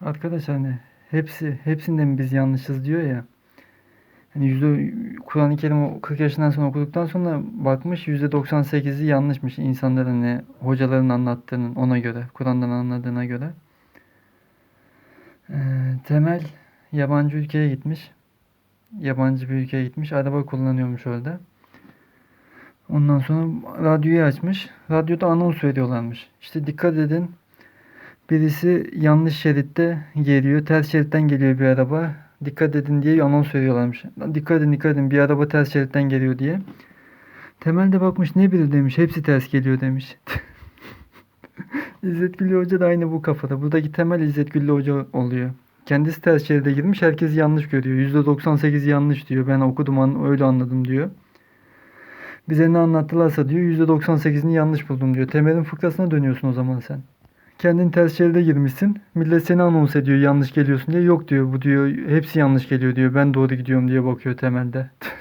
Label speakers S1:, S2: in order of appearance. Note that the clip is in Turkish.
S1: Arkadaş hani hepsi hepsinden biz yanlışız diyor ya. Hani yüzde Kur'an-ı Kerim o 40 yaşından sonra okuduktan sonra bakmış yüzde 98'i yanlışmış insanların hani hocaların anlattığının ona göre, Kur'an'dan anladığına göre. Ee, Temel yabancı ülkeye gitmiş. Yabancı bir ülkeye gitmiş. Araba kullanıyormuş orada. Ondan sonra radyoyu açmış. Radyoda anons veriyorlarmış. İşte dikkat edin. Birisi yanlış şeritte geliyor. Ters şeritten geliyor bir araba. Dikkat edin diye anons veriyorlarmış. Dikkat edin dikkat edin bir araba ters şeritten geliyor diye. Temel de bakmış ne bilir demiş. Hepsi ters geliyor demiş. İzzet Güllü Hoca da aynı bu kafada. Buradaki temel İzzet Güllü Hoca oluyor. Kendisi ters şeride girmiş. Herkes yanlış görüyor. %98 yanlış diyor. Ben okudum öyle anladım diyor. Bize ne anlattılarsa diyor %98'ini yanlış buldum diyor. Temelin fıkrasına dönüyorsun o zaman sen. Kendin ters şeride girmişsin. Millet seni anons ediyor yanlış geliyorsun diye. Yok diyor bu diyor hepsi yanlış geliyor diyor. Ben doğru gidiyorum diye bakıyor temelde.